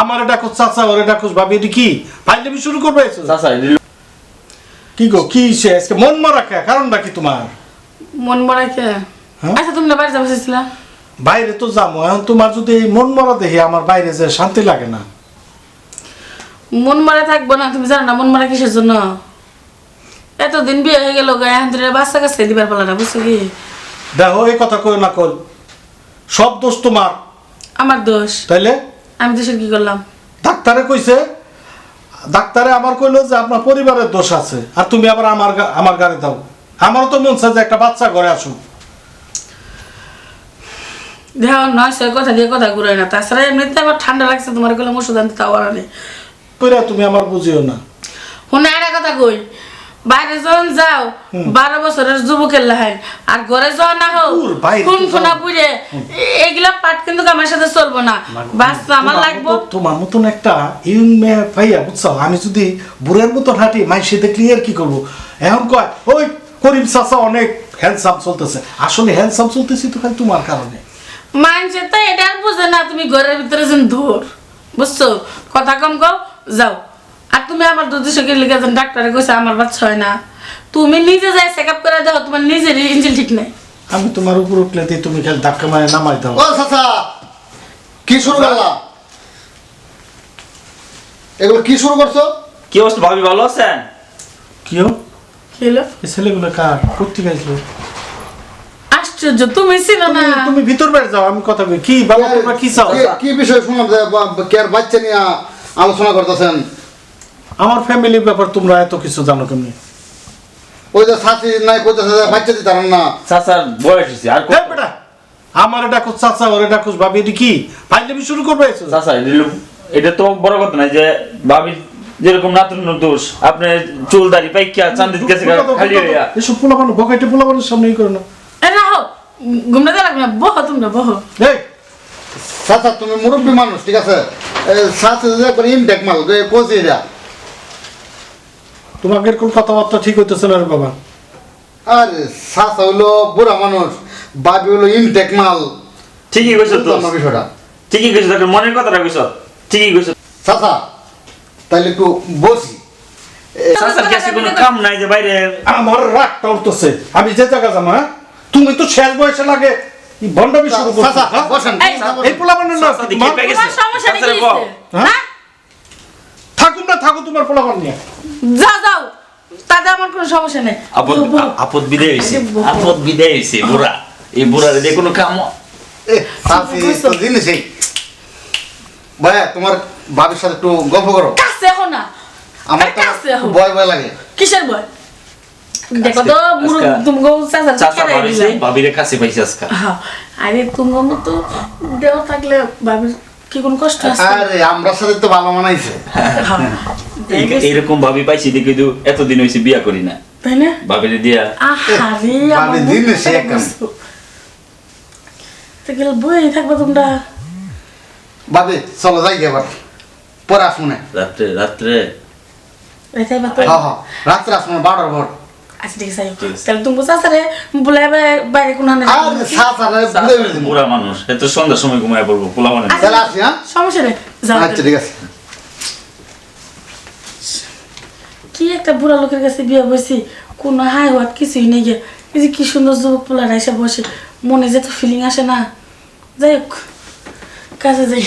আমার এটা কোচ চাচা ওর এটা কোচ ভাবি এটা কি? ফাইলামি শুরু করবে? চাচা কি গো কি সে আজকে? মন মারা কে? কারণটা কি তোমার? মন মরা কে? হ্যাঁ? আচ্ছা তুমি না বাড়ি যাব চাইছিলা বাইরে তো যাব। এখন তোমার যদি মন মরা দেখি আমার বাইরে যে শান্তি লাগে না। মন মারা থাকব না তুমি জানো না মন মারা কিসের জন্য? এতদিন বিয়ে হয়ে গেল গায়ে হাত ধরে বাচ্চা কাছে দিবার পালা না বুঝছ কি? দেখো এই কথা কই না কল সব দোষ তোমার। আমার দোষ। তাইলে? আমি দেশের কি করলাম? ডাক্তারে কইছে ডাক্তারে আমার কইলো যে আপনার পরিবারের দোষ আছে আর তুমি আবার আমার গা- আমার গাড়ি দাও। আমারও তো মন চায় যে একটা বাচ্চা ঘরে আসুক। দেহ নয় সে কথা দিয়ে কথা ঘুরাই না। তাছাড়া এমনিতে আবার ঠান্ডা লাগছে তোমার গেলাম ওষুধ আনতে তাও আর নেই কইরা তুমি আমার বুঝিও না। শুনে আর কথা কই বাইরে যখন যাও বারো বছরের যুবকের লাহাই আর ঘরে যাওয়া না হোক ফোনা যাও। পুড়ে। এগুলা পাট কিন্তু আমার সাথে চলবো না। বাচ্চা আমার লাগবো। তোমার মতন একটা ইয়ং মেয়ে ভাইয়া বুঝছ? আমি যদি বুড়ের মতন হাঁটি মাইসে দেখলি আর কি করব? এখন কয় ওই করিম চাচা অনেক হ্যান্ডসাম চলতেছে। আসলে হ্যান্ডসাম চলতেছি তো খালি তোমার কারণে। মানছে তো এটা আর বুঝে না তুমি ঘরের ভিতরে যেন ধর। বুঝছ? কথা কম কও যাও। আর তুমি আমার দুধ সঙ্গে লিখে যেন ডাক্তারে কইছে আমার বাচ্চা হয় না। তুমি নিজে যাই চেক আপ করে দাও তোমার নিজের ইঞ্জিন ঠিক নাই। আমি তোমার উপর উঠলে দিয়ে তুমি খালি ধাক্কা মারে নামাই দাও। ও চাচা কি শুরু করলা? এগুলো কি শুরু করছ? কি অবস্থা ভাবি ভালো আছেন? কিও? কি হলো? এই ছেলেগুলো কার? করতে গেছিল আশ্চর্য তুমি ছিল না। তুমি তুমি ভিতর বাইরে যাও আমি কথা কই। কি বাবা তোমরা কি চাও? কি- কি বিষয় শুনলাম যে কে আর বাচ্চা নিয়ে আলোচনা করতেছেন? আমার ফ্যামিলির ব্যাপার তোমরা এত কিছু জানো কেমনি? ওই যে সাথী নাই কইতেছে যে বাচ্চা দিতে না। চাচার বয়স হয়েছে আর হ্যাঁ বেটা আমার এটা কোচ চাচা ওর এটা কোচ ভাবি এটা কি? ফাইলামি শুরু করবে এসে? চাচা এটা তো বড় কথা না যে ভাবি যেরকম নাতুন দোষ আপনি চুল দাড়ি পাইকিয়া চান্দিত গেছে খালি। হইয়া। এসব পোলাপানো বকাইটে পোলাপানোর সামনে ই করে না। এ না হোক ঘুমনাতে লাগবে না বহ তোমরা বহ। এই! চাচা তুমি মুরব্বী মানুষ ঠিক আছে? সাথে ইনটেক মাল কোচি যা তোমাকে এরকম কথাবার্তা ঠিক হইতেছে না রে বাবা। আরে চাচা হইল বুড়া মানুষ বাবি হইল ইনটেক মাল। ঠিকই কইছো তো না বিষয়টা। ঠিকই কইছো তোর মনের কথাটা কইছো। ঠিকই কইছো। চাচা তাইলে একটু বসি। চাচার কাছে কোনো কাম নাই যে বাইরে। আমার রাগটা উঠতেছে। আমি যে জায়গা হ্যাঁ? তুমি তো শেষ বয়সে লাগে। শুরু করছ চাচা হ্যাঁ? বসেন। এই, এই পোলাপানের না। সমস্যা হ্যাঁ? থাকুন না থাকো তোমার পোলাপান নিয়ে। যা যাও। তাতে আমার কোনো সমস্যা নেই। আপদ। আপদ বিদায় হইছে। আপদ বিদায় হইছে বুড়া। এই বুড়ারে দিয়ে কোনো কাম? তো ভাইয়া তোমার বাবির সাথে একটু গল্প করো। কাছে হো না। আমার কাছে ভয় ভয় লাগে। কিসের বয় দেখো তো মুরু তুমি চাচা চাচা ভাবিছে ভাবিরে কাছে পাইছে আজকে। আরে তুমি মতো দেহ থাকলে কি কোনো কষ্ট আছে? আরে আমরা সাথে তো ভালো মানাইছে। এই- এইরকম ভাবি পাইছি দেখে কিন্তু এতদিন হইছে বিয়া করি না। তাই না? ভাবিরে দিয়া আহারে ভাবি আমার দিন সে একদম। তো গেলে বই থাকবে তোমরা। ভাবি চলো যাই এবার পরে আসুনে রাত্রে রাত্রে। হ্যাঁ হ্যাঁ রাত্রে আসুন বারোটার পর। আচ্ছা ঠিক আছে তাহলে তুমি বাইরে কোনো আরে বুঝে বুড়া মানুষ এত সন্ধ্যার সময় ঘুমায় পড়ব পোলা মানে তাহলে আসি হ্যাঁ? সমস্যা নেই আচ্ছা ঠিক আছে কি একটা বুড়া লোকের কাছে বিয়ে বসি কোনো হাই হাত কিছুই নেই গে। এই যে কি সুন্দর যুবক পোলারা এসে বসে, মনে যে তো ফিলিং আসে না। যাই হোক, কাজে যাই।